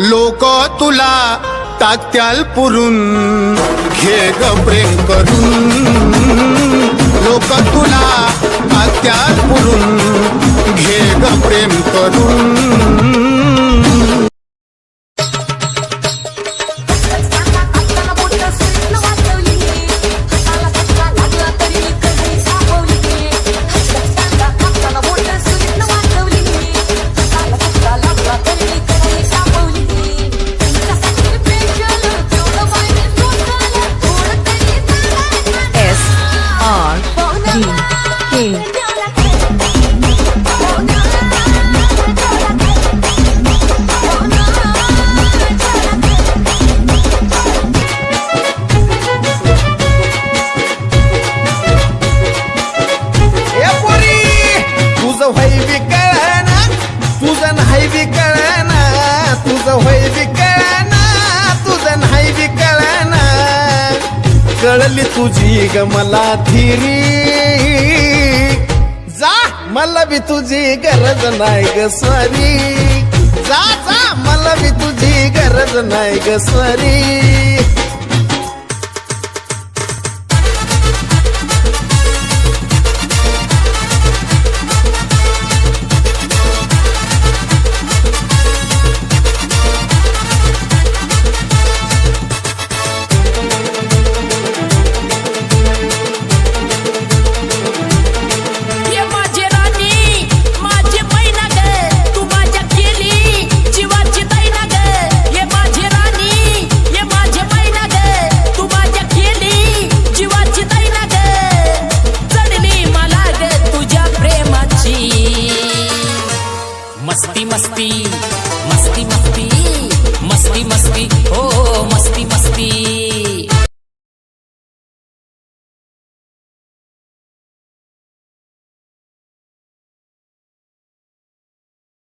लोक तुला तात्याल पुरून. घे ग प्रेम करून. लोक तुला तात्याल पुरून. घे ग प्रेम करून. होय व्हाय तुझं नाही बी कळली तुझी ग मला धीरी जा मला बी तुझी गरज नाही ग सरी. जा जा मला बी तुझी गरज नाही ग सरी. Oh.